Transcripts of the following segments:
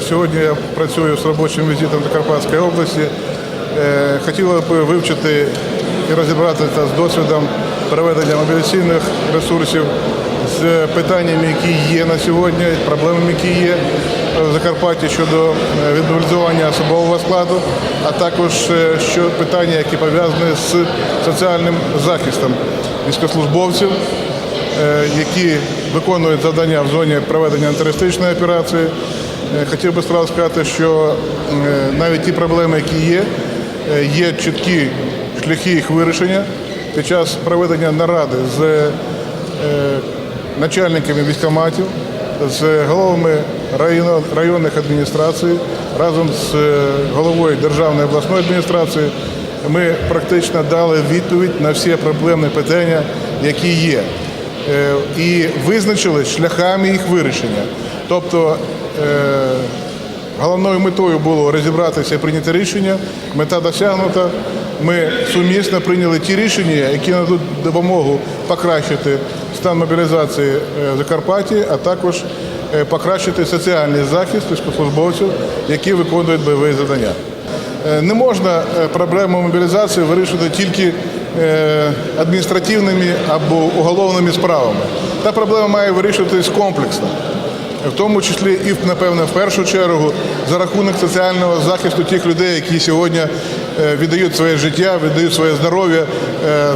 Сьогодні я працюю з робочим візитом до Карпатської області. Е, Хотіла б вивчити і розібратися з досвідом переведення мобілізаційних ресурсів з питаннями, які є на сьогодні, проблемами, які є в Закарпатті щодо е, відмобілізування особового складу, а також е, що питання, які пов'язані з соціальним захистом військовослужбовців, які виконують завдання в зоні проведення антитерористичної операції. Е, Хотів би одразу сказати, що е, навіть ті проблеми, які є, е, є чіткі шляхи їх вирішення. Під час проведення наради з начальниками військкоматів, з головами районних адміністрацій, разом з головою Державної обласної адміністрації ми практично дали відповідь на всі проблемні питання, які є. Е, І визначили шляхами їх вирішення. Тобто е, головною метою було розібратися і прийняти рішення. Мета досягнута. Ми сумісно прийняли ті рішення, які нададуть допомогу покращити стан мобілізації е, в Закарпатті, а також е, покращити соціальний захист військовослужбовців, які виконують бойові завдання. Е, Не можна е, проблему мобілізації вирішити тільки е, адміністративними або уголовними справами. Та проблема має вирішуватись комплексно в тому числі і напевне в першу чергу за рахунок соціального захисту тих людей, які сьогодні е, віддають своє життя, віддають своє здоров'я е,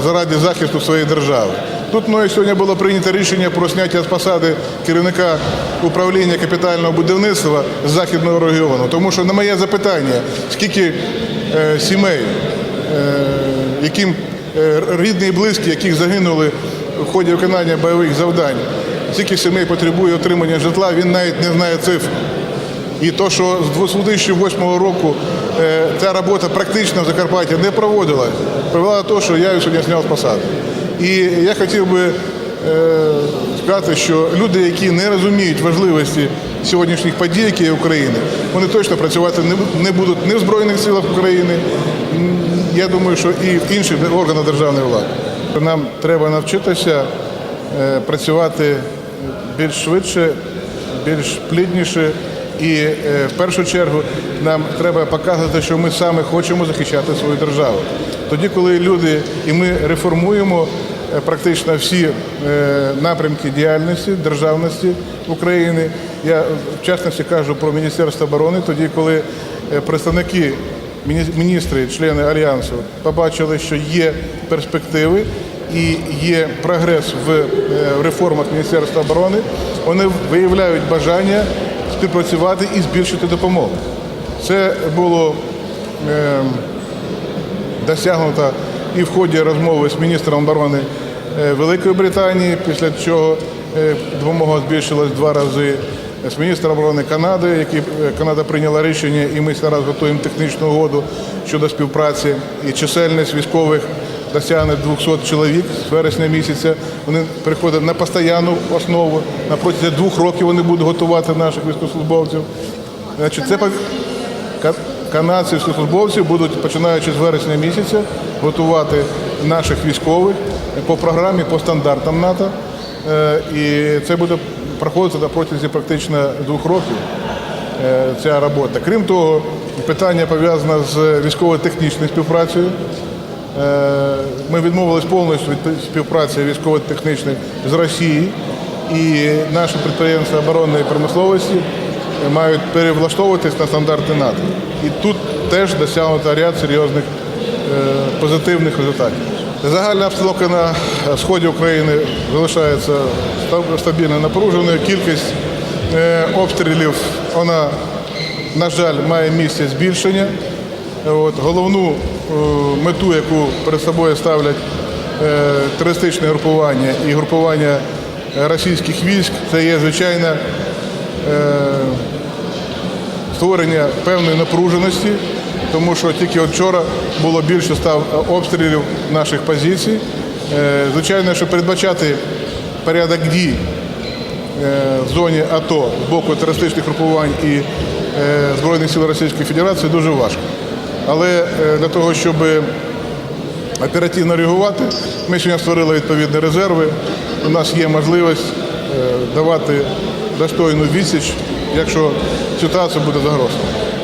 заради захисту своєї держави. Тут мною сьогодні було прийнято рішення про зняття з посади керівника управління капітального будівництва з західного регіону, тому що на моє запитання, скільки е, сімей, е, яким е, рідні і близькі, яких загинули в ході виконання бойових завдань, скільки сімей потребує отримання житла, він навіть не знає цифр. І то, що з 2008 року е, ця робота практично в Закарпатті не проводилась, привела до того, що я сьогодні зняв з посади. І я хотів би е, сказати, що люди, які не розуміють важливості сьогоднішніх подій, які є в Україні, вони точно працювати не бу- не будуть ні в Збройних силах України, я думаю, що і в інших органах державної влади. Нам треба навчитися е, працювати більш швидше, більш плідніше. І е, в першу чергу нам треба показувати, що ми саме хочемо захищати свою державу. Тоді, коли люди і ми реформуємо практично всі е, напрямки діяльності державності України, я в частності кажу про Міністерство оборони, тоді, коли е, представники міністри, члени альянсу побачили, що є перспективи і є прогрес е, в реформах Міністерства оборони, вони виявляють бажання співпрацювати і збільшити допомогу. Це було е, досягнуто і в ході розмови з міністром оборони е, Великої Британії, після чого е, допомога збільшилась два рази. З міністром оборони Канади, який е, Канада прийняла рішення, і ми зараз готуємо технічну угоду щодо співпраці і чисельність військових досягне 200 чоловік з вересня місяця. Вони приходять на постійну основу. На протязі двох років вони будуть готувати наших військовослужбовців. Значить, це канадці військовослужбовці будуть, починаючи з вересня місяця, готувати наших військових по програмі, по стандартам НАТО. Е, І це буде проходити на протязі практично двох років е, ця робота. Крім того, питання пов'язане з військово-технічною співпрацею. Е, Ми відмовились повністю від співпраці військово-технічної з Росією, і наші підприємства оборонної промисловості мають перевлаштовуватись на стандарти НАТО. І тут теж досягнуто ряд серйозних е, позитивних результатів. Загальна обстановка на сході України залишається стабільно напруженою. Кількість е, обстрілів вона, на жаль, має місце збільшення. От, головну е, мету, яку перед собою ставлять е, терористичне групування і групування е, російських військ, це є звичайно е, створення певної напруженості, тому що тільки вчора було більше став обстрілів наших позицій. Е, Звичайно, що передбачати порядок дій е, в зоні АТО з боку терористичних групувань і е, Збройних сил Російської Федерації дуже важко. Але для того, щоб оперативно реагувати, ми сьогодні створили відповідні резерви. У нас є можливість давати достойну відсіч якщо ситуація буде загрозлива.